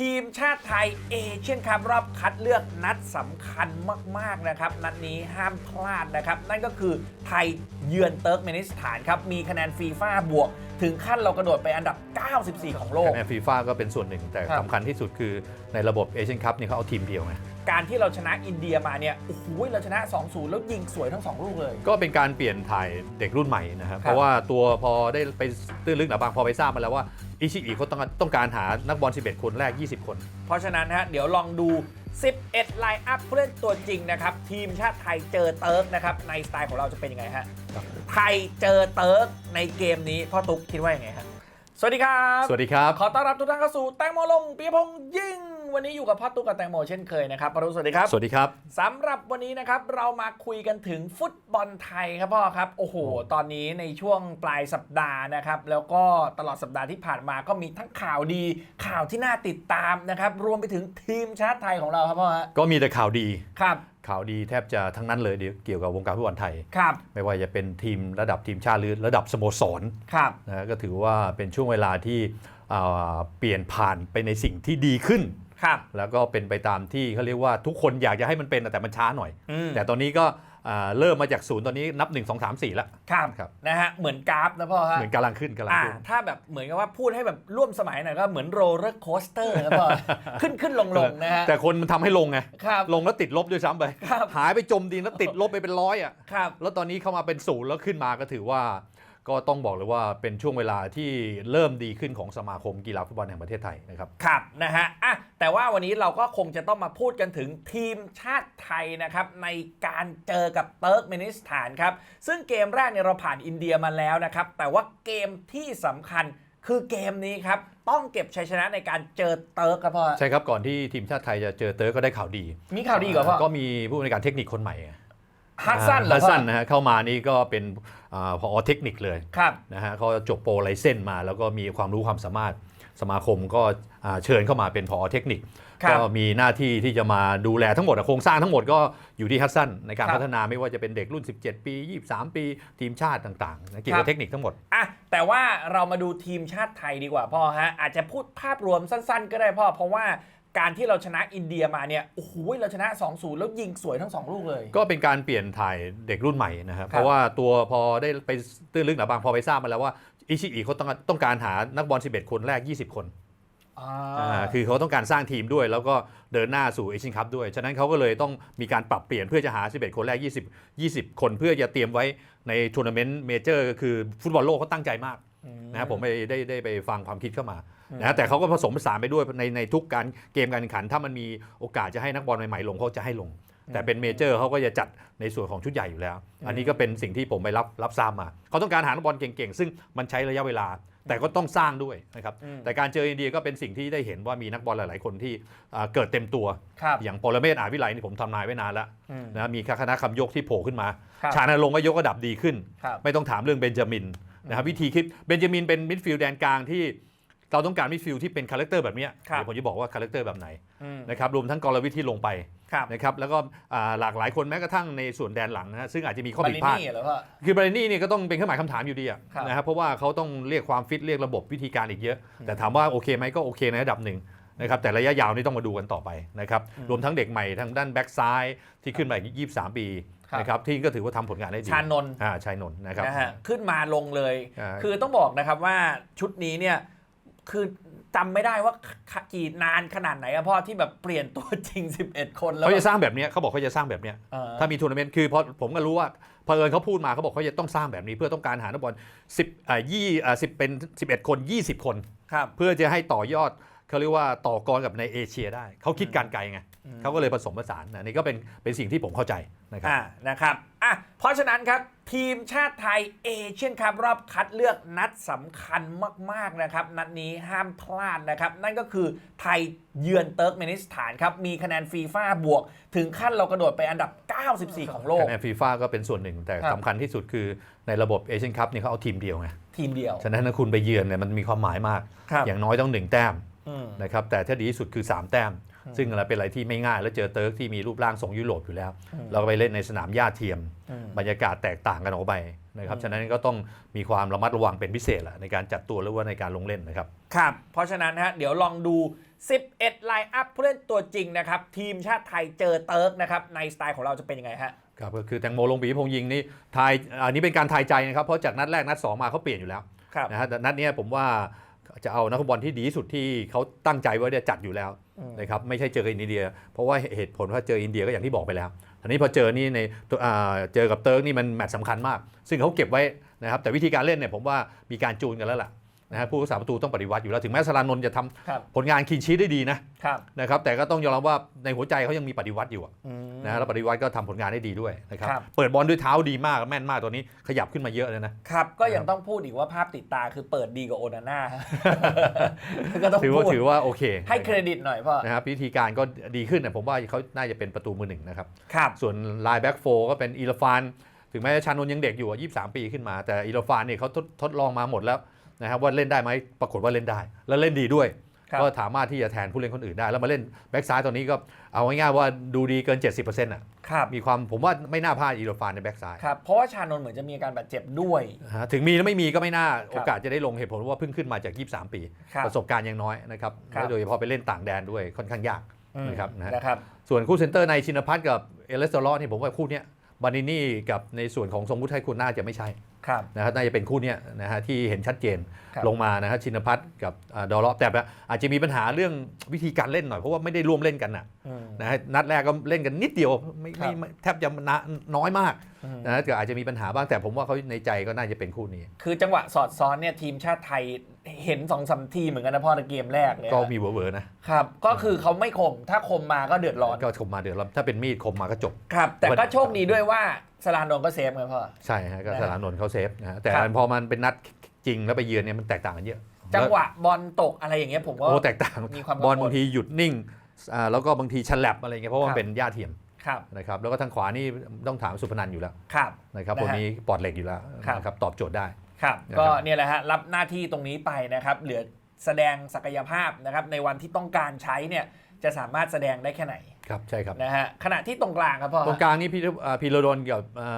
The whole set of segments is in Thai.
ทีมชาติไทยเอเชียนคัพรอบคัดเลือกนัดสำคัญมาก ๆ นะครับ นัดนี้ห้ามพลาดนะครับ นั่นก็คือไทยเยือนเติร์กเมนิสถานครับ มีคะแนนฟีฟ่าบวก ถึงขั้นเรากระโดดไปอันดับ 94 ของโลก คะแนนฟีฟ่าก็เป็นส่วนหนึ่ง แต่ครับสำคัญที่สุดคือในระบบเอเชียนคัพเนี่ยเขาเอาทีมเดียวไงการที่เราชนะอินเดียมาเนี่ยโอ้โหเราชนะ 2-0 แล้วยิงสวยทั้ง 2 ลูกเลย ก็เป็นการเปลี่ยนถ่ายเด็กรุ่นใหม่นะครับครับเพราะว่าตัวพอได้ไปตื้นลึกหนาบางพอไปทราบมาแล้วว่า อิชิอิเขาต้องต้องการหานักบอล 11 คนแรก 20 คน เพราะฉะนั้นฮะเดี๋ยวลองดู 11 ไลน์อัพผู้เล่นตัวจริงนะครับ ทีมชาติไทยเจอเติร์กนะครับในสไตล์ของเราจะเป็นยังไงฮะไทยเจอเติร์กในเกมนี้พ่อตุ๊กคิดว่ายังไงฮะสวัสดีครับ สวัสดีครับ ขอต้อนรับทุกท่านเข้าสู่แตงโมลงปียพงษ์ยิ่ง วันนี้อยู่กับพ่อตุ๊กกับแตงโมเช่นเคยนะครับปารุสวัสดีครับ สวัสดีครับสำหรับวันนี้นะครับเรามาคุยกันถึงฟุตบอลไทยครับพ่อครับ โอ้โห ตอนนี้ในช่วงปลายสัปดาห์นะครับ แล้วก็ตลอดสัปดาห์ที่ผ่านมาก็มีทั้งข่าวดี ข่าวที่น่าติดตามนะครับ รวมไปถึงทีมชาติไทยของเราครับพ่อฮะก็มีแต่ข่าวดีครับข่าวดีแทบจะทั้งนั้นเลยเดี๋ยวเกี่ยวกับวงการฟุตบอลไทย ครับ ไม่ว่าจะเป็นทีมระดับทีมชาติหรือระดับสโมสรครับ นะก็ถือว่าเป็นช่วงเวลาที่อ่าเปลี่ยนผ่านไปในสิ่งที่ดีขึ้น ครับ แล้วก็เป็นไปตามที่เขาเรียกว่าทุกคนอยากจะให้มันเป็นแต่มันช้าหน่อย อืม แต่ตอนนี้ก็อ่าเริ่มมาจากศูนย์ตอนนี้นับ 1 2 3 4 แล้ว ครับครับ นะฮะเหมือนกราฟนะพ่อฮะเหมือนกำลังขึ้นกำลังอ่าขึ้น ถ้าแบบเหมือนกับว่าพูดให้แบบร่วมสมัยหน่อยก็เหมือนโรลเลอร์โคสเตอร์นะพ่อ ขึ้นขึ้นลงลงนะฮะแต่คนมันทำให้ลงไง ครับ ลงแล้วติดลบด้วยซ้ำไปครับ หายไปจมดินแล้วติดลบไปเป็นร้อยอะ ครับ แล้วตอนนี้เข้ามาเป็นศูนย์แล้วขึ้นมาก็ถือว่า ก็ต้องบอกเลยว่าเป็นช่วงเวลาที่เริ่มดีขึ้นของสมาคมกีฬาฟุตบอลแห่งประเทศไทยนะครับ ครับนะฮะอะแต่ว่าวันนี้เราก็คงจะต้องมาพูดกันถึงทีมชาติไทยนะครับในการเจอกับเติร์กเมนิสถานครับ ซึ่งเกมแรกเนี่ยเราผ่านอินเดียมาแล้วนะครับ แต่ว่าเกมที่สำคัญคือเกมนี้ครับ ต้องเก็บชัยชนะในการเจอเติร์กครับพ่อใช่ครับก่อนที่ทีมชาติไทยจะเจอเติร์กก็ได้ข่าวดี มีข่าวดีเหรอพ่อก็มีผู้บริการเทคนิคคนใหม่ ฮัสซันเหรอฮัสพ่อซันนะฮะเข้ามานี่ก็เป็นอาพอเทคนิคเลยครับนะฮะเขาจบโปรไลเซนมา แล้วก็มีความรู้ความสามารถสมาคมก็อ่าเชิญเข้ามาเป็นพอเทคนิคครับก็มีหน้าที่ที่จะมาดูแลทั้งหมดอะโครงสร้างทั้งหมดก็อยู่ที่ฮัสซันในการครับพัฒนาไม่ว่าจะเป็นเด็กรุ่น 17 ปี 23 ปีทีมชาติต่างๆนะเกี่ยวครักับบเทคนิคทั้งหมดอะแต่ว่าเรามาดูทีมชาติไทยดีกว่าพ่อฮะอาจจะพูดภาพรวมสั้น ๆ ก็ได้พ่อเพราะว่า การที่เราชนะอินเดียมาเนี่ยโอ้โหเราชนะ 2-0 แล้วยิงสวยทั้งสองลูกเลย ก็เป็นการเปลี่ยนถ่ายเด็กรุ่นใหม่นะครับครับ เพราะว่าตัวพอได้ไปตื้นลึกหนาบางพอไปทราบมาแล้วว่าอิชิอิเขาต้องต้องการหานักบอล 11 คนแรก 20 คนอ่าอ่าคือเขาต้องการสร้างทีมด้วย แล้วก็เดินหน้าสู่เอเชียนคัพด้วย ฉะนั้นเขาก็เลยต้องมีการปรับเปลี่ยนเพื่อจะหา 11 คนแรก 20 20 คนเพื่อจะเตรียมไว้ในทัวร์นาเมนต์เมเจอร์ก็คือฟุตบอลโลกเขาตั้งใจมาก นะครับผมไปได้ได้ไปฟังความคิดเข้ามานะแต่เขาก็ผสมผสานไปด้วยในในทุกการเกมการแข่งขัน ถ้ามันมีโอกาสจะให้นักบอลใหม่ๆลงเขาจะให้ลง แต่เป็นเมเจอร์เขาก็จะจัดในส่วนของชุดใหญ่อยู่แล้ว อันนี้ก็เป็นสิ่งที่ผมไปรับรับทราบมาเขาต้องการหานักบอลเก่งๆ ซึ่งมันใช้ระยะเวลา แต่ก็ต้องสร้างด้วยนะครับอืมแต่การเจออินเดียก็เป็นสิ่งที่ได้เห็นว่ามีนักบอลหลาย ๆ คนที่อ่าเกิดเต็มตัวครับอย่างปรเมศอาจวิไลนี่ผมทำนายไว้นานแล้วอืมนะมีคณะคำยกที่โผล่ขึ้นมาครับชานาลงก็ยกระดับดีขึ้นครับไม่ต้องถามเรื่องเบนจามิน นะครับวิธีคิดเบนจามินเป็นมิดฟิลด์แดนกลางที่เราต้องการมิดฟิลด์ที่เป็นคาแรคเตอร์แบบเนี้ยครับ เดี๋ยวผมจะบอกว่าคาแรคเตอร์แบบไหนอืมนะครับรวมทั้งกรวิทย์ที่ลงไปครับนะครับแล้วก็อ่าหลากหลายคนแม้กระทั่งในส่วนแดนหลังนะฮะซึ่งอาจจะมีข้อบาผิลิดพลาด นี่เหรอพ่อ คือบรนี่นี่ก็ต้องเป็นเครื่องหมายคำถามอยู่ดีอะครับ นะครับเพราะว่าเขาต้องเรียกความฟิตเรียกระบบวิธีการอีกเยอะ แต่ถามว่าโอเคไหมก็โอเคในระดับหนึ่ง นะครับแต่ระยะยาวนี่ต้องมาดูกันต่อไปนะครับรวมทั้งเด็กใหม่ทางด้านแบ็กซ้ายที่ขึ้นมาอีก23 ปีครับนะครับที่ก็ถือว่าทำผลงานได้ดีชานนท์อ่าชายนนท์นะครับนะฮะขึ้นมาลงเลยอ่าคือต้องบอกนะครับว่าชุดนี้เนี่ยคือจำไม่ได้ว่ากี่นานขนาดไหนอะพ่อที่แบบเปลี่ยนตัวจริง 11 คนแล้วเขาจะสร้างแบบเนี้ยเขาบอกเขาจะสร้างแบบเนี้ยเออถ้ามีทัวร์นาเมนต์คือเพราะผมก็รู้ว่าพอเผอิญเขาพูดมาเขาบอกเขาจะต้องสร้างแบบนี้เพื่อต้องการหานักบอล10อ่ายี่อ่า10เป็น 11 คน 20 คนครับเพื่อจะให้ต่อยอด เขาเรียกว่าต่อกรกับในเอเชียได้ เขาคิดการไกลไงเขาก็เลยผสมผสานนะนี่ก็เป็นเป็นสิ่งที่ผมเข้าใจนะครับอ่านะครับอะเพราะฉะนั้นครับทีมชาติไทยเอเชียนคัพรอบคัดเลือกนัดสำคัญมาก ๆ นะครับ นัดนี้ห้ามพลาดนะครับ นั่นก็คือไทยเยือนเติร์กเมนิสถานครับ มีคะแนนฟีฟ่าบวก ถึงขั้นเรากระโดดไปอันดับ 94 ของโลก คะแนนฟีฟ่าก็เป็นส่วนหนึ่ง แต่ครับสำคัญที่สุดคือในระบบเอเชียนคัพเนี่ยเขาเอาทีมเดียวไงทีมเดียว ฉะนั้นถ้าคุณไปเยือนเนี่ยมันมีความหมายมากครับอย่างน้อยต้องหนึ่งแต้มอืม นะครับแต่ถ้าดีที่สุดคือ 3 แต้ม ซึ่งอะไรเป็นอะไรที่ไม่ง่าย แล้วเจอเติร์กที่มีรูปร่างทรงยุโรปอยู่แล้วอืมเราก็ไปเล่นในสนามหญ้าเทียมอืมบรรยากาศแตกต่างกันออกไปนะครับฉะนั้นก็ต้องมีความระมัดระวังเป็นพิเศษแหละในการจัดตัวหรือว่าในการลงเล่นนะครับครับ เพราะฉะนั้นฮะเดี๋ยวลองดู 11 ไลน์อัพผู้เล่นตัวจริงนะครับทีมชาติไทยเจอเติร์กนะครับในสไตล์ของเราจะเป็นยังไงฮะครับก็คือแตงโมลงปีพงษ์ยิงนี่ทายอันนี้เป็นการทายใจนะครับเพราะจากนัดแรกนัดสองมาเขาเปลี่ยนอยู่แล้วครับนะฮะแต่นัดเนี้ยผมว่า จะเอานักฟุตบอลที่ดีที่สุดที่เขาตั้งใจไว้เนี่ยจัดอยู่แล้วอืมนะครับไม่ใช่เจอกับอินเดีย เพราะว่าเหตุผลว่าเจออินเดียก็อย่างที่บอกไปแล้วทีนี้พอเจอนี่ในตัวอ่าเจอกับเติร์กนี่มันแมตช์สำคัญมาก ซึ่งเขาเก็บไว้นะครับแต่วิธีการเล่นเนี่ยผมว่ามีการจูนกันแล้วล่ะ นะฮะผู้รักษาประตูต้องปฏิวัติอยู่แล้วถึงแม้สรานนท์จะทำครับผลงานคีนชีทได้ดีนะครับ นะครับแต่ก็ต้องยอมรับว่าในหัวใจเขายังมีปฏิวัติอยู่อะอืมนะฮะแล้วปฏิวัติก็ทำผลงานได้ดีด้วยนะครับครับ เปิดบอลด้วยเท้าดีมากแม่นมากตัวนี้ขยับขึ้นมาเยอะเลยนะ ครับก็ยังต้องพูดอีกว่าภาพติดตาคือเปิดดีกว่าโอนาน่า ก็ต้องถือพูว่าดถือว่าโอเคให้เครดิตหน่อยพ่อนะครับวิธีการก็ดีขึ้นนะผมว่าเขาน่าจะเป็นประตูมือหนึ่งนะครับ ครับ ส่วนไลน์แบ็กโฟก็เป็นอีลฟานถึงแม้ชานนท์ยังเด็กอยู่อะ23 ปีขึ้นมา แต่อีลฟานเนี่ยเขาทดทดลองมาหมดแล้ว นะครับว่าเล่นได้ไหมปรากฏว่าเล่นได้ แล้วเล่นดีด้วยครับก็สามารถที่จะแทนผู้เล่นคนอื่นได้ แล้วมาเล่นแบ็กซ้ายตอนนี้ก็เอาง่ายๆว่าดูดีเกิน 70%อะครับมีความผมว่าไม่น่าพลาดอีลฟานในแบ็กซ้ายครับเพราะว่าชานนท์เหมือนจะมีอาการบาดเจ็บด้วยนะฮะถึงมีแล้วไม่มีก็ไม่น่าครับโอกาสจะได้ลงเหตุผลว่าเพิ่งขึ้นมาจาก 23 ปีครับประสบการณ์ยังน้อยนะครับครับและโดยเฉพาะไปเล่นต่างแดนด้วยค่อนข้างยากอืมนะครับนะฮะนะครับ ส่วนคู่เซนเตอร์ในชินพัฒน์กับเอเลสเตอรอนี่ผมว่าคู่เนี้ยบานินี่กับในส่วนของทรงพุทธไทยคุณน่าจะไม่ใช่ครับ นะครับน่าจะเป็นคู่เนี้ยนะฮะที่เห็นชัดเจนครับลงมานะฮะชินพัฒน์กับอ่าดอลเลาะแต่แบบอาจจะมีปัญหาเรื่องวิธีการเล่นหน่อย เพราะว่าไม่ได้ร่วมเล่นกันนะอืมนะฮะนัดแรกก็เล่นกันนิดเดียวไม่ครัไม่บไม่แทบจะนะน้อยมากอืม นะฮะก็อาจจะมีปัญหาบ้างแต่ผมว่าเขาในใจก็น่าจะเป็นคู่นี้ คือจังหวะสอดซ้อนเนี่ยทีมชาติไทยเห็นสองสามทีเหมือนกันนะพ่อในเกมแรกเนี่ยก็มีเวอร์ๆนะครับ ก็คือเขาไม่คมถ้าคมมาก็เดือดร้อนก็คมมาเดือดร้อนถ้าเป็นมีดคมมาก็จบครับ แต่ก็โชคดีด้วยว่าสลานโดนก็เซฟไงพ่อใช่ฮะก็นะฮะสารานนท์เขาเซฟนะฮะแต่ครับพอมันเป็นนัดจริงแล้วไปเยือนเนี่ยมันแตกต่างกันเยอะจังหวะบอลตกอะไรอย่างเงี้ยผมก็โอ้แตกต่างมีความกังวลบอลบางทีหยุดนิ่งอ่าแล้วก็บางทีฉลับอะไรเงี้ยเพราะว่าครับมันเป็นหญ้าเทียม ครับนะครับแล้วก็ทางขวานี่ต้องถามสุพนันอยู่แล้วครับนะครับนะฮะคนนี้ปลอดเหล็กอยู่แล้วครับนะครับตอบโจทย์ได้ครับนะครับก็เนี่ยแหละฮะรับหน้าที่ตรงนี้ไปนะครับเหลือแสดงศักยภาพนะครับในวันที่ต้องการใช้เนี่ยจะสามารถแสดงได้แค่ไหนครับใช่ครับนะฮะขณะที่ตรงกลางครับพ่อตรงกลางนี่พี่อ่าพีระดนกับอ่า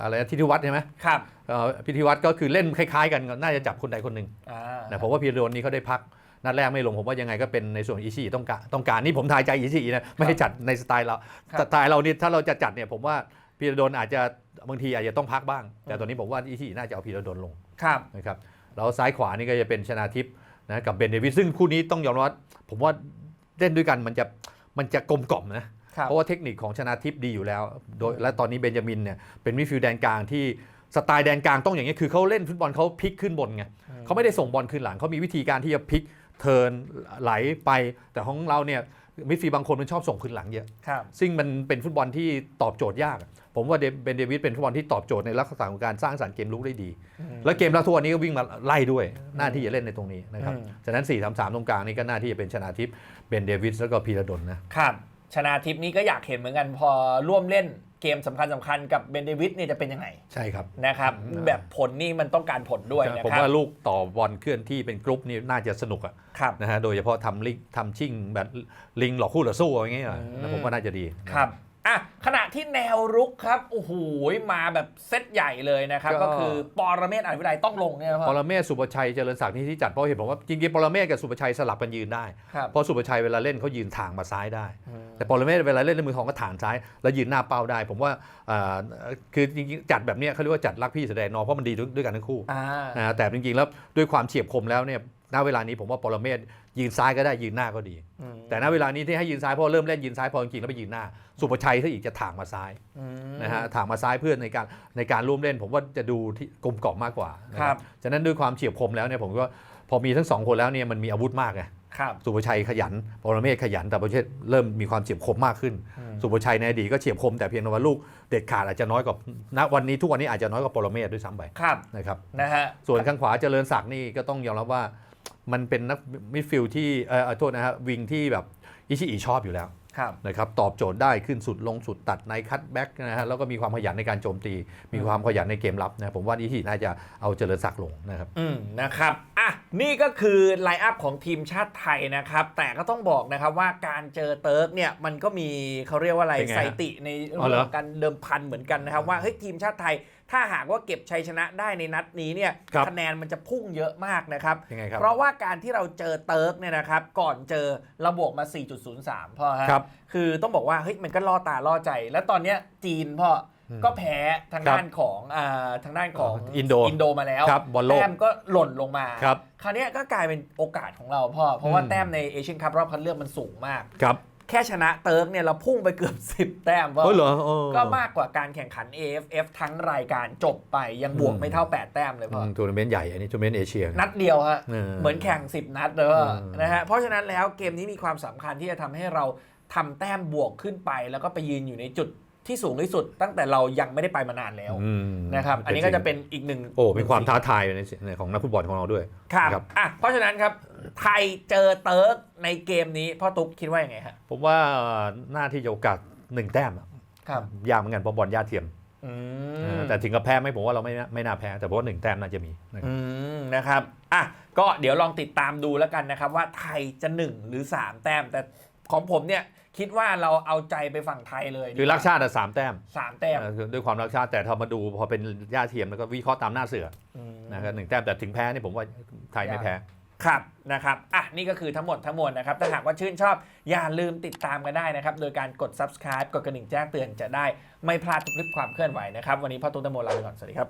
อะไรนะทิติวัฒน์ใช่ไหมครับเอ่อพิธีวัฒน์ก็คือเล่นคล้ายๆ กันน่าจะจับคนใดคนหนึ่งอ่านะผมว่าพีระดนนี่เขาได้พัก นัดแรกไม่ลงผมว่ายังไงก็เป็นในส่วนอิชิต้องการต้องการนี่ผมทายใจอิชินะไม่ให้จัดในสไตล์เราครับสไตล์เรานี่ถ้าเราจะจัดเนี่ยผมว่าพีระดนอาจจะบางทีอาจจะต้องพักบ้าง แต่ตอนนี้ผมว่าอิชิน่าจะเอาพีระดนลงครับนะครับแล้วซ้ายขวานี่ก็จะเป็นชนาทิพย์นะกับเบนเดวิสซึ่งคู่นี้ต้องยอมรับว่าผมว่าเล่นด้วยกันมันจะมันจะกลมกล่อมนะครับเพราะว่าเทคนิคของชนาทิพย์ดีอยู่แล้วโดยและตอนนี้เบนจามินเนี่ยเป็นมิดฟิลด์แดนกลางที่สไตล์แดนกลางต้องอย่างนี้ยคือเขาเล่นฟุตบอลเขาพลิกขึ้นบนไงเขาไม่ได้ส่งบอลขึ้นหลังเขามีวิธีการที่จะพลิก เทิร์นไหลไป แต่ของเราเนี่ยมิดฟิลด์บางคนมันชอบส่งขึ้นหลังเยอะ ครับ ซึ่งมันเป็นฟุตบอลที่ตอบโจทย์ยาก ผมว่าเดเบนเดวิดเป็นฟุตบอลที่ตอบโจทย์ในลักษณะของการสร้างสรรค์เกมลุกได้ดี แล้วเกมรับทุกวันนี้ก็วิ่งมาไล่ด้วยหน้าที่จะเล่นในตรงนี้นะครับ อืม ฉะนั้น 4 3 3 ตรงกลางนี่ก็หน้าที่จะเป็นชนาทิพย์เบนเดวิสแล้วก็พีระดลนะ ครับ ชนาทิพย์นี่ก็อยากเห็นเหมือนกันพอร่วมเล่น เกมสำคัญสคัญๆกับเบนเดวิดเนี่ยจะเป็นยังไงใช่ครับ นะครับอืมแบบผลนี่มันต้องการผลด้วยนะผมครับว่าลูกต่อบอลเคลื่อนที่เป็นกรุ๊ปนี่น่าจะสนุกอะครับ นะฮะโดยเฉพาะทำลิงทำชิ่งแบบลิงหลอกคู่หลอกสู้อะไรเงี้ยอืมนะผมว่าน่าจะดีครับ อะขณะที่แนวรุกครับโอ้โหมาแบบเซตใหญ่เลยนะครับ ก็คือปรเมศอาจวิไลต้องลงเนี่ยนะปพ่อรเมศสุประชัยเจริญศักดิ์นี่ที่จัดเพราะเห็นผมว่าจริงๆปรเมศกับสุประชัยสลับกันยืนได้ครับเพราะสุประชัยเวลาเล่นเขายืนทางมาซ้ายได้อืมแต่ปรเมศเวลาเล่นในมือของก็ฐานซ้าย แล้วยืนหน้าเป้าได้ ผมว่าอ่าคือจริงๆจัดแบบเนี้ยเขาเรียกว่าจัดรักพี่แสดงนองเพราะมันดีด้วยด้วยกันทั้งคู่อ่า นะฮะแต่จริงๆแล้วด้วยความเฉียบคมแล้วเนี่ย ณเวลานี้ผมว่าปรเมศยืนซ้ายก็ได้ยืนหน้าก็ดีอืมแต่ณเวลานี้ที่ให้ยืนซ้ายเพราะเริ่มเล่นยืนซ้ายพอจริงๆแล้วไปยืนหน้า สุประชัยถ้าอีกจะถางมาซ้ายอืมนะฮะถางมาซ้ายเพื่อในการในการร่วมเล่น ผมว่าจะดูที่กลมกล่อมมากกว่านะครับฉะนั้นด้วยความเฉียบคมแล้วเนี่ยผมก็พอมีทั้งสองคนแล้วเนี่ยมันมีอาวุธมากไงครับสุประชัยขยันปรเมศขยันแต่ประเทศเริ่มมีความเฉียบคมมากขึ้นอืมสุประชัยในอดีตก็เฉียบคมแต่เพียงแต่ว่าลูกเด็ดขาดอาจจะน้อยกว่าณวันนี้ทุกวันนี้อาจจะน้อยกว่าปรเมศด้วยซ้ำไปครับนะครับนะฮะส่วนข้างขวาเจริญศักดิ์นี่ก็ต้องยอมรับว่า มันเป็นนักมิดฟิลด์ที่เออเอ่อโทษนะฮะวิงที่แบบอิชิอิชอบอยู่แล้วครับ นะครับตอบโจทย์ได้ขึ้นสุดลงสุดตัดในคัตแบ็กนะฮะแล้วก็มีความขยันในการโจมตี มีความขยันในเกมรับนะผมว่านี่ที่น่าจะเอาเจริญศักดิ์ลงนะครับ อืมนะครับ อะ นี่ก็คือไลน์อัพของทีมชาติไทยนะครับ แต่ก็ต้องบอกนะครับว่าการเจอเติร์กเนี่ยมันก็มีเขาเรียกว่าอะไรเป็นไงฮะสถิติในอ๋อเหรเรื่อองของการเดิมพันเหมือนกันนะครับว่าเฮ้ยทีมชาติไทย ถ้าหากว่าเก็บชัยชนะได้ในนัดนี้เนี่ยครับ คะแนนมันจะพุ่งเยอะมากนะครับ ยังไงครับ เพราะว่าการที่เราเจอเติร์กเนี่ยนะครับ ก่อนเจอเราบวกมา 4.03 พ่อฮะครับคือต้องบอกว่าเฮ้ยมันก็ล่อตาล่อใจ แล้วตอนเนี้ยจีนพ่ออมก็แพ้ทางครับด้านของอ่าทางด้านของอินโดอินโดมาแล้วครับบอลโลกแต้มก็หล่นลงมาครับ คราวเนี้ยก็กลายเป็นโอกาสของเราพ่อเพราะว่าอืมแต้มในเอเชียนคัพรอบคัดเลือกมันสูงมาก ครับ แค่ชนะเติร์กเนี่ยเราพุ่งไปเกือบ 10 แต้มพ่อเฮ้ยเหรอเออ ก็มากกว่าการแข่งขัน AFF ทั้งรายการจบไปยังบวกอืมไม่เท่า 8 แต้มเลยพ่ออืมทัวร์นาเมนต์ใหญ่อันนี้ทัวร์นาเมนต์เอเชีย นัดเดียวฮะเออเหมือนแข่ง 10 นัดเลยพ่อเออนะฮะเพราะฉะนั้นแล้วเกมนี้มีความสำคัญที่จะทำให้เราทำแต้มบวกขึ้นไป แล้วก็ไปยืนอยู่ในจุด ที่สูงที่สุดตั้งแต่เรายังไม่ได้ไปมานานแล้วอืมนะครับ อันนี้ก็จะเป็นอีกหนึ่งโอ้เป็นความท้าทายในในของนักฟุตบอลของเราด้วยครับครับ อะเพราะฉะนั้นครับไทยเจอเติร์กในเกมนี้พ่อตุ๊กคิดว่ายังไงฮะผมว่าหน้าที่จะโอกาสหนึ่งแต้มอะครับยากเหมือนกันเพราะบอลญาติเทียมอืเออมแต่ถึงกับแพ้ไหมผมว่าเราไม่น่าไม่น่าแพ้แต่เพราะว่าหนึ่งแต้มน่าจะมีนะครับ อืมนะครับ อะ ก็เดี๋ยวลองติดตามดูแล้วกันนะครับ ว่าไทยจะ 1 หรือ 3 แต้ม แต่ของผมเนี่ย คิดว่าเราเอาใจไปฝั่งไทยเลยคือรักชาติอะสามแต้มสามแต้มเออคือด้วยความรักชาติแต่ถ้ามาดูพอเป็นญาติเทียมแล้วก็วิเคราะห์ตามหน้าเสือมนะครับหนึ่งแต้มแต่ถึงแพ้นี่ผมว่าไทยไม่แพ้ครับนะครับอะนี่ก็คือทั้งหมดทั้งมวลนะครับถ้าหากว่าชื่นชอบ อย่าลืมติดตามกันได้นะครับ โดยการกด subscribe กดกระดิ่งแจ้งเตือนจะได้ไม่พลาดทุกคลิปความเคลื่อนไหวนะครับ วันนี้พ่อตุ้มตะโมลาไปก่อนสวัสดีครับ